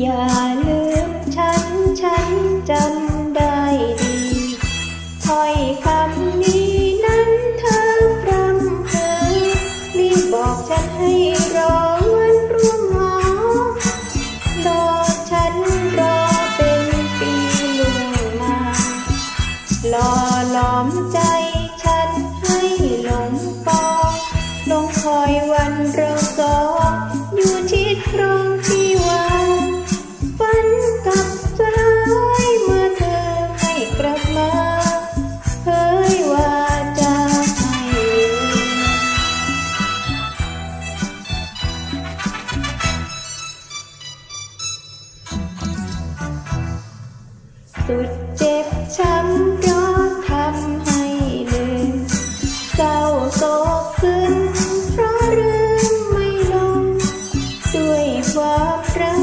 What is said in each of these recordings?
อย่าลืมฉันฉันจำ จุดเจ็บช้ำเพราะทำให้ลืเศร้าโศกซึ้งเพราะลืมไม่ลง ด้วยความรัก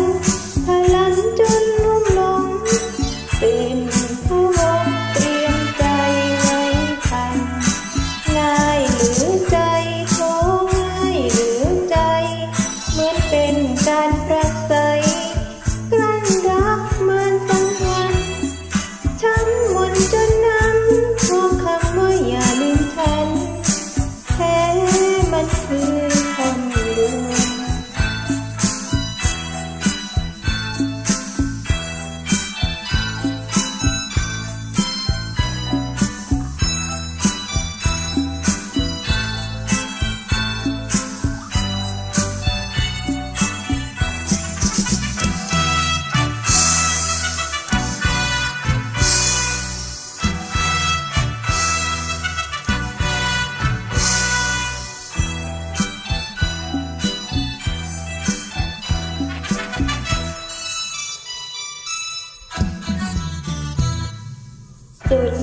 There